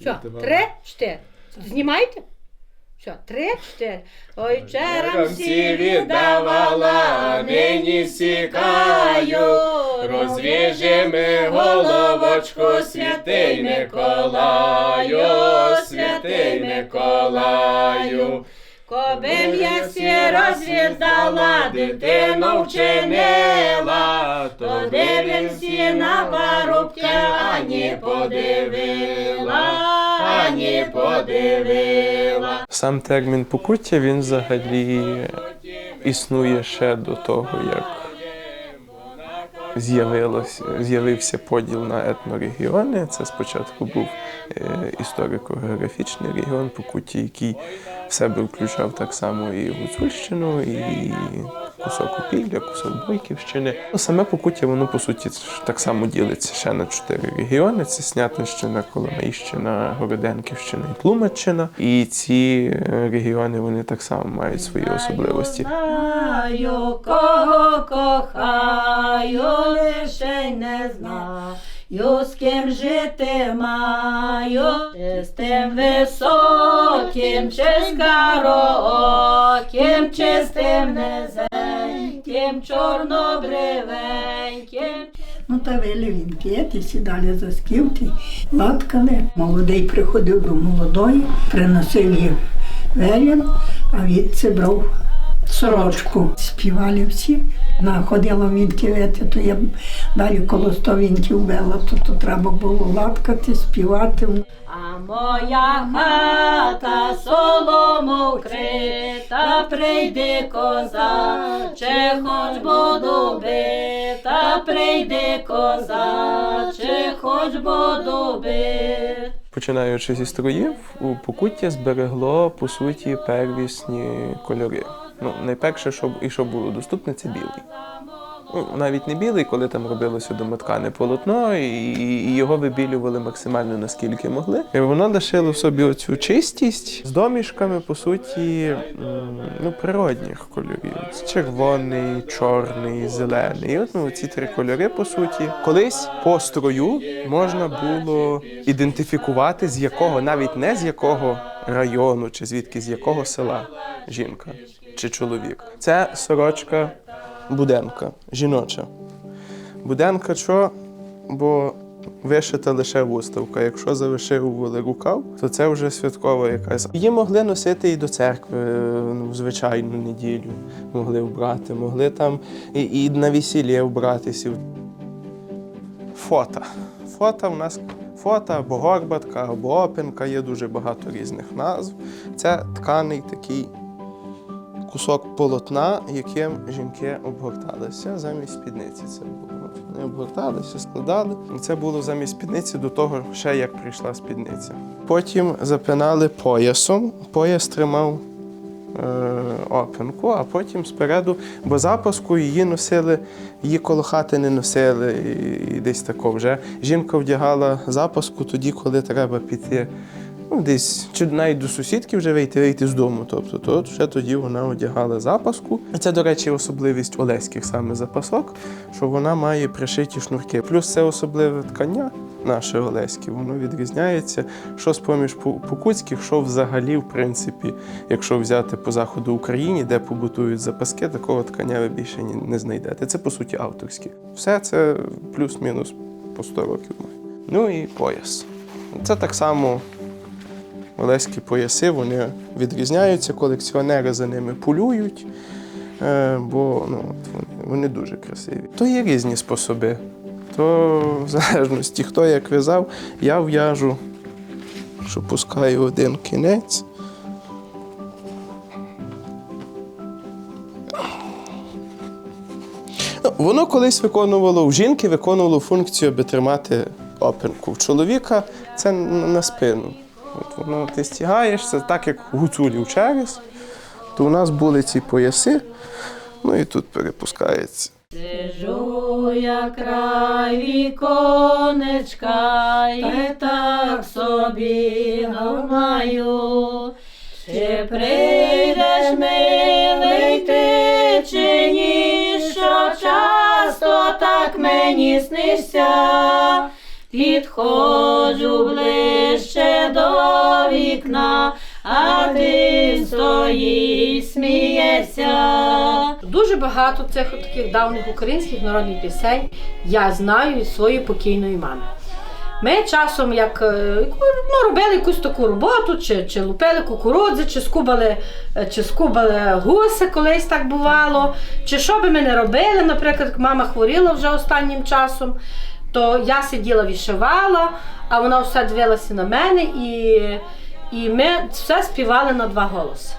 Що, три, чотири. Знімаєте? Що, три, чотири. Ой, черам всі віддавала, мені нині сікаю. розвіжи ми головочку, святий Миколаю, святий Миколаю. Кобим я сі розв'язала, дитину вчинила, то дивимся на парубка, ані подивила, ані подивила. Сам термін покуття він взагалі існує ще до того, як з'явився поділ на етнорегіони. Це спочатку був е, історико-географічний регіон Покуття, який в себе включав так само і Гуцульщину, і кусок Опілля, кусок Бойківщини. Ну, Саме Покуття, воно по суті так само ділиться ще на чотири регіони: це Снятинщина, Коломийщина, Городенківщина і Тлумаччина. І ці е, регіони вони так само мають свої особливості. Знаю, кого кохаю, лише не знаю, з ким жити маю, чи з тим високим, чи з караоким, чи низеньким, чорнобривеньким. Ну та вели вінки, ті сідали за сківки, латкали. Молодий приходив до молодої, приносив їй велін, а відце брав сорочку. Співали всі. Вона ходила вінки то я далі коло сто вінків вела, то, то треба було латкати, співати. А моя хата солому вкрита, прийди коза, чи хоч буду бита, прийди коза, чи хоч буду бит. Починаючи зі строїв, у Покуття зберегло по суті первісні кольори. Ну, найперше, щоб і що було доступне, це білий. Ну, навіть не білий, коли там робилося домоткане полотно, і, і його вибілювали максимально наскільки могли. І воно лишило в собі оцю чистість з домішками, по суті, ну, природних кольорів. Червоний, чорний, зелений. І от ну, ці три кольори, по суті. Колись по строю можна було ідентифікувати, з якого, навіть не з якого району, чи звідки з якого села жінка чи чоловік. Це сорочка буденка, жіноча. Буденка що? Бо вишита лише вуставка. Якщо завишивували рукав, то це вже святкова якась. Її могли носити і до церкви ну, в звичайну неділю. Могли вбрати, могли там і, і на весілля вбратися. Фото. Фото в нас фото або горбатка, або опенка, є дуже багато різних назв. Це тканий такий кусок полотна, яким жінки обгорталися замість спідниці. Це було. Вони обгорталися, складали. Це було замість спідниці до того, ще як прийшла спідниця. Потім запинали поясом. Пояс тримав е, а потім спереду, бо запаску її носили, її коло хати не носили, і десь тако вже. Жінка вдягала запаску тоді, коли треба піти. Ну, десь чи навіть до сусідки вже вийти, вийти з дому. Тобто, то вже тоді вона одягала запаску. Це, до речі, особливість олеських саме запасок, що вона має пришиті шнурки. Плюс це особливе ткання наше олеське, воно відрізняється. Що з-поміж пу- покутських, що взагалі, в принципі, якщо взяти по заходу України, де побутують запаски, такого ткання ви більше не знайдете. Це по суті авторське. Все це плюс-мінус по 100 років. Ну і пояс. Це так само Олеські пояси вони відрізняються, колекціонери за ними полюють, е, бо ну, вони, дуже красиві. То є різні способи. То в залежності, хто як в'язав, я в'яжу, що пускаю один кінець. Ну, Воно колись виконувало у жінки, виконувало функцію, аби тримати опенку. В чоловіка це на спину. От воно ти стягаєш, це так як гуцулів через, то у нас були ці пояси, ну і тут перепускається. Сижу я край віконечка, і так собі гамаю. Чи прийдеш, милий ти, чи ні, що часто так мені снишся, підходжу ближче до вікна, а ти стоїш, смієшся. Дуже багато цих таких давніх українських народних пісень я знаю від своєї покійної мами. Ми часом як е, ну, робили якусь таку роботу, чи, чи лупили кукурудзи, чи скубали, е, чи скубали гуси, колись так бувало. Чи що би ми не робили, наприклад, мама хворіла вже останнім часом, то я сиділа вишивала, а вона все дивилася на мене, і, і ми все співали на два голоси.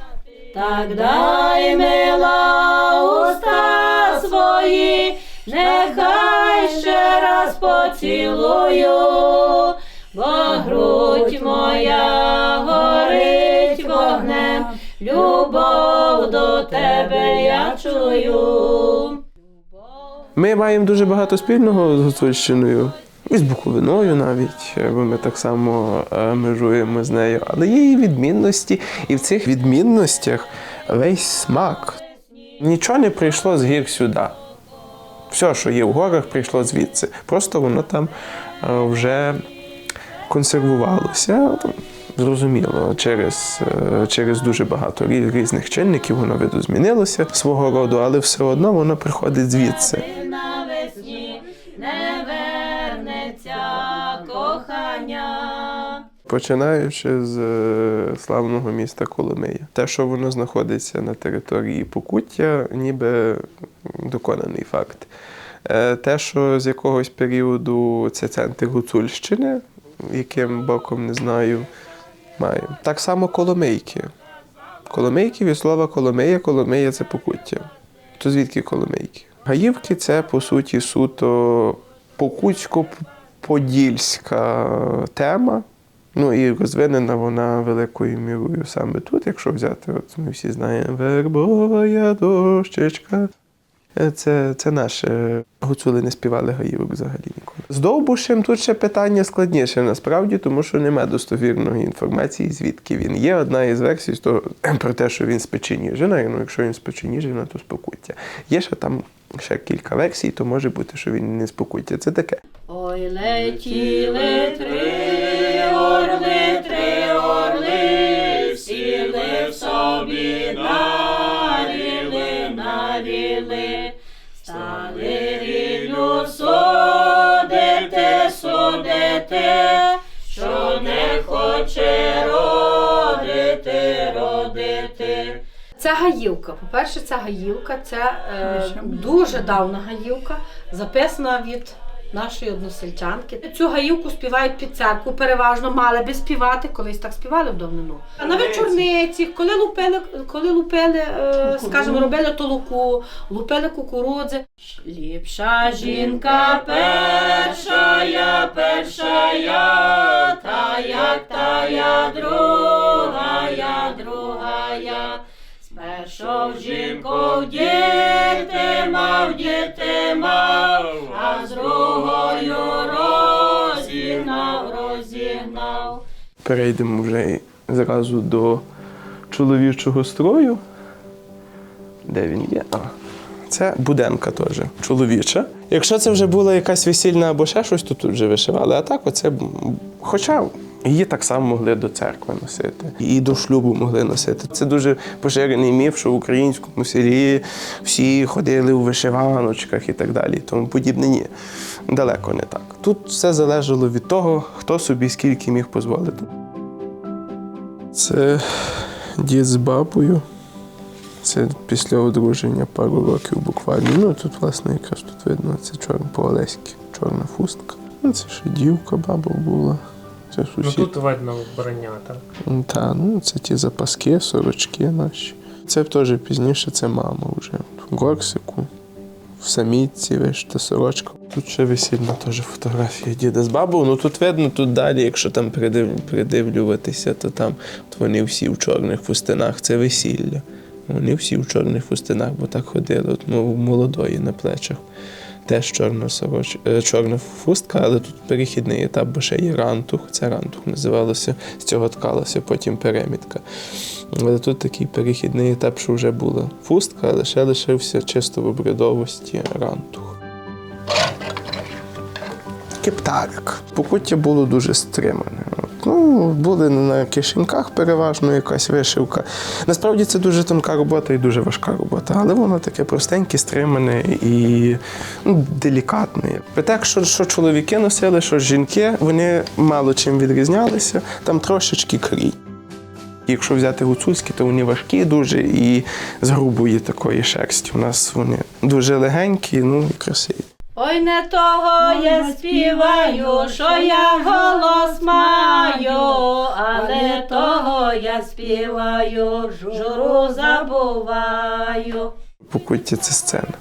Так дай мила уста свої, нехай ще раз поцілую, бо грудь моя горить вогнем, любов до тебе я чую. Ми маємо дуже багато спільного з Гуцульщиною. І з Буковиною навіть, бо ми так само е, межуємо з нею. Але є і відмінності, і в цих відмінностях весь смак. Нічого не прийшло з гір сюди. Все, що є в горах, прийшло звідси. Просто воно там е, вже консервувалося. Зрозуміло, через, е, через дуже багато різних чинників воно видозмінилося свого роду, але все одно воно приходить звідси. Починаючи з е, славного міста Коломия. Те, що воно знаходиться на території Покуття, ніби доконаний факт. Е, Те, що з якогось періоду це центр Гуцульщини, яким боком не знаю, має. Так само Коломийки. Коломийки від слова Коломия, Коломия це Покуття. То звідки Коломийки? Гаївки це, по суті, суто покутсько-подільська тема. Ну і розвинена вона великою мірою саме тут, якщо взяти, от ми всі знаємо вербова дощечка. Е, Це, це наше. Гуцули не співали гаївок взагалі ніколи. З Довбушем тут ще питання складніше насправді, тому що немає достовірної інформації, звідки він є. Одна із версій того, про те, що він з Печеніжина, ну якщо він з Печеніжина, то з Покуття. Є ще там ще кілька версій, то може бути, що він не з Покуття. Це таке. Ой, летіли три судити, що не хоче родити, родити. Це гаївка. По-перше, ця гаївка, це е, дуже давна гаївка, записана від нашої односельчанки. Цю гаївку співають під церкву, переважно мали би співати, колись так співали в давнину. А на вечорниці, коли лупили, коли лупили, е, скажімо, робили толоку, лупили кукурудзи. Ліпша жінка першая, першая, та як тая другая, Жінку діти мав, діти мав, а з другою розігнав, розігнав. Перейдемо вже зразу до чоловічого строю. Де він є? А, це буденка теж чоловіча. Якщо це вже була якась весільна або ще щось, то тут вже вишивали. А так, оце, хоча її так само могли до церкви носити, і до шлюбу могли носити. Це дуже поширений міф, що в українському селі всі ходили у вишиваночках і так далі. Тому подібне ні. Далеко не так. Тут все залежало від того, хто собі скільки міг дозволити. Це дід з бабою. Це після одруження пару років буквально. Ну тут, власне, якраз тут видно, це чорна по-олеськи, чорна хустка. Ну, це ще дівка баба була. Це Ну тут видно вбрання, так? Та, ну це ті запаски, сорочки наші. Це теж пізніше, це мама вже. В горсику, в самітці, вишта сорочка. Тут ще весільна теж фотографія діда з бабою. Ну тут видно, тут далі, якщо там придив, придивлюватися, то там от вони всі в чорних фустинах, це весілля. Вони всі в чорних фустинах, бо так ходили, от, ну, молодої на плечах. Теж чорна сороч... е, чорна фустка, але тут перехідний етап, бо ще є рантух. Це рантух називалося, з цього ткалася потім перемітка. Але тут такий перехідний етап, що вже була фустка, але ще лишився чисто в обрядовості рантух. Кептарик. Покуття було дуже стримане. Ну, були на кишеньках переважно якась вишивка. Насправді це дуже тонка робота і дуже важка робота, але воно таке простеньке, стримане і ну, делікатне. Так, що, що чоловіки носили, що жінки, вони мало чим відрізнялися, там трошечки крій. Якщо взяти гуцульські, то вони важкі дуже і з грубої такої шерсті. У нас вони дуже легенькі, ну і красиві. Ой, не того я співаю, що я голос маю, але того я співаю, журу забуваю. Покуття це сцена.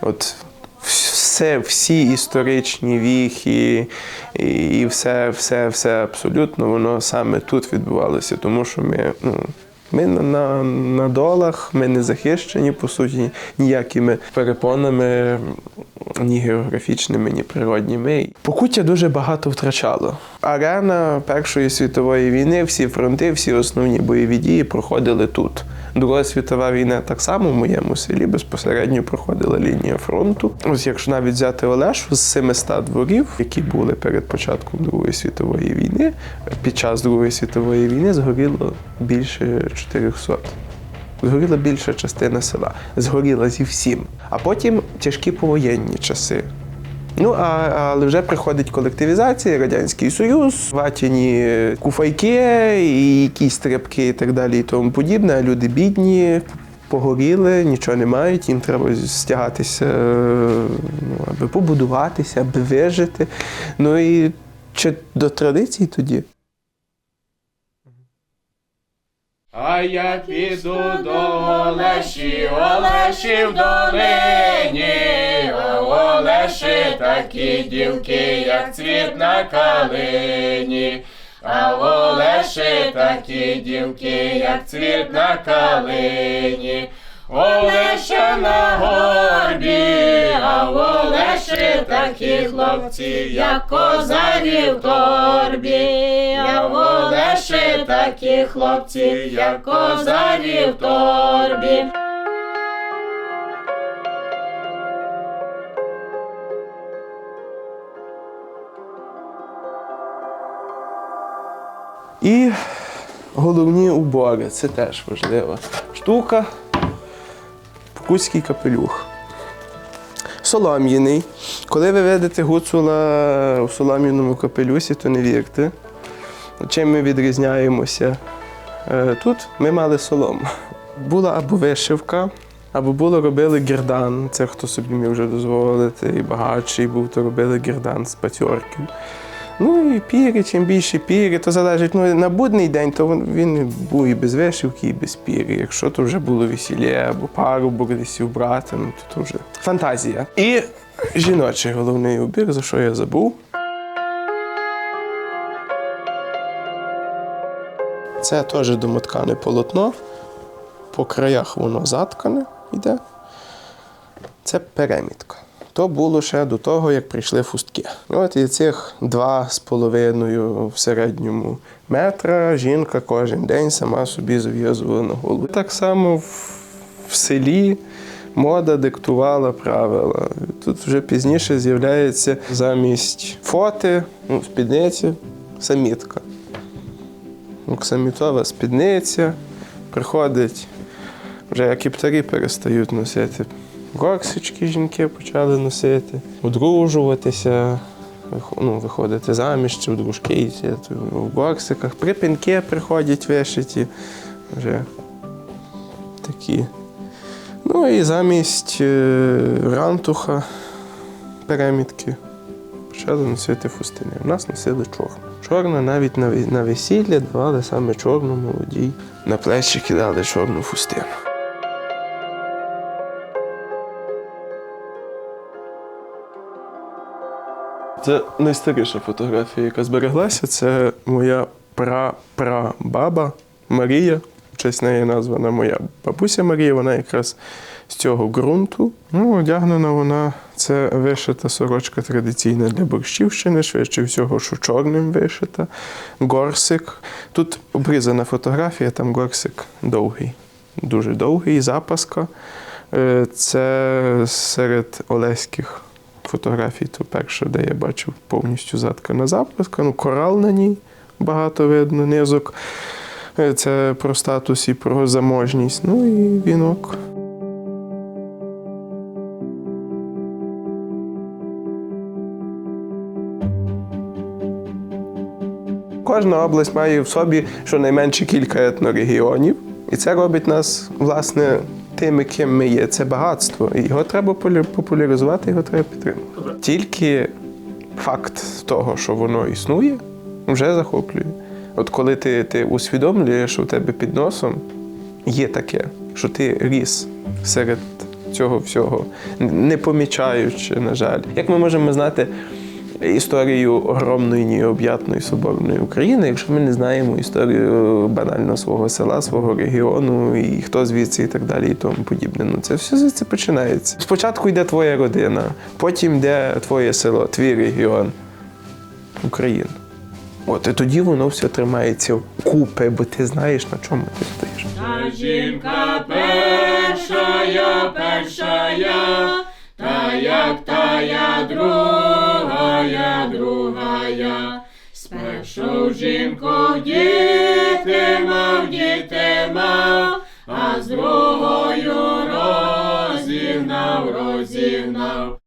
От все, всі історичні віхи і все, все, все абсолютно воно саме тут відбувалося, тому що ми. Ну, ми на, на, на долах, ми не захищені, по суті, ніякими перепонами, ні географічними, ні природніми. Покуття дуже багато втрачало. Арена Першої світової війни, всі фронти, всі основні бойові дії проходили тут. Друга світова війна так само в моєму селі безпосередньо проходила лінія фронту. Ось якщо навіть взяти Олешу з 700 дворів, які були перед початком Другої світової війни, під час Другої світової війни згоріло більше 400. Згоріла більша частина села. Згоріла зі всім. А потім тяжкі повоєнні часи. Ну, а, але вже приходить колективізація, Радянський Союз, ватяні куфайки, і якісь стрибки і так далі, і тому подібне. Люди бідні, погоріли, нічого не мають, їм треба стягатися, ну, аби побудуватися, аби вижити. Ну і чи до традицій тоді? А я піду до Олеші, Олеші в долині, а в Олеші такі дівки, як цвіт на калині. А в Олеші такі дівки, як цвіт на калині. Олеша на горбі, а в Олеші такі хлопці, як козарі в торбі. А в Олеші такі хлопці, як козарі в торбі. І головні убори це теж важлива штука. Покутський капелюх. Солом'яний. Коли ви видите гуцула у солом'яному капелюсі, то не вірте. Чим ми відрізняємося? Е, Тут ми мали солому. Була або вишивка, або було робили гірдан. Це хто собі міг вже дозволити, і багатший був, то робили гірдан з пацьорків. Ну і піри, чим більше піри, то залежить. Ну, на будний день, то він- був і без вишивки, і без піри. Якщо то вже було весілля або парубок десь у брата, ну то, то вже фантазія. І жіночий головний убір, за що я забув. Це теж домоткане полотно. По краях воно заткане йде. Це перемітка. То було ще до того, як прийшли фустки. От і цих два з половиною в середньому метра жінка кожен день сама собі зав'язувала на голову. Так само в, селі мода диктувала правила. Тут вже пізніше з'являється замість фоти, ну, спідниці, самітка. Оксамітова спідниця. Приходить, вже кіптарі перестають носити. Горсички жінки почали носити, одружуватися, ну, виходити заміж чи в дружки в горсиках. Припінки приходять вишиті, вже такі. Ну і замість е, рантуха перемітки почали носити фустини. У нас носили чорну. Чорна навіть на, на весілля давали саме чорну молодій. На плечі кидали чорну фустину. Це найстаріша фотографія, яка збереглася. Це моя пра-пра-баба Марія. В честь неї названа моя бабуся Марія. Вона якраз з цього ґрунту. Ну, одягнена вона це вишита сорочка традиційна для борщівщини, швидше всього, що чорним вишита. Горсик. Тут обрізана фотографія, там горсик довгий, дуже довгий, запаска. Е, Це серед олеських фотографій, то перше, де я бачив повністю заткана записка. Ну, корал на ній багато видно, низок. Е, Це про статус і про заможність. Ну і вінок. Кожна область має в собі щонайменше кілька етнорегіонів, і це робить нас, власне, тими, ким ми є. Це багатство. І його треба популяризувати, його треба підтримувати. Тільки факт того, що воно існує, вже захоплює. От коли ти, ти усвідомлюєш, що у тебе під носом є таке, що ти ріс серед цього всього, не помічаючи, на жаль. Як ми можемо знати історію огромної необ'ятної соборної України, якщо ми не знаємо історію банально свого села, свого регіону і хто звідси і так далі, і тому подібне. Ну це все звідси починається. Спочатку йде твоя родина, потім йде твоє село, твій регіон, Україна. От і тоді воно все тримається купи, бо ти знаєш, на чому ти стоїш. Жінка першая, та як тая другая, другая. Спершу жінку діти мав, діти мав, а з другою розігнав, розігнав.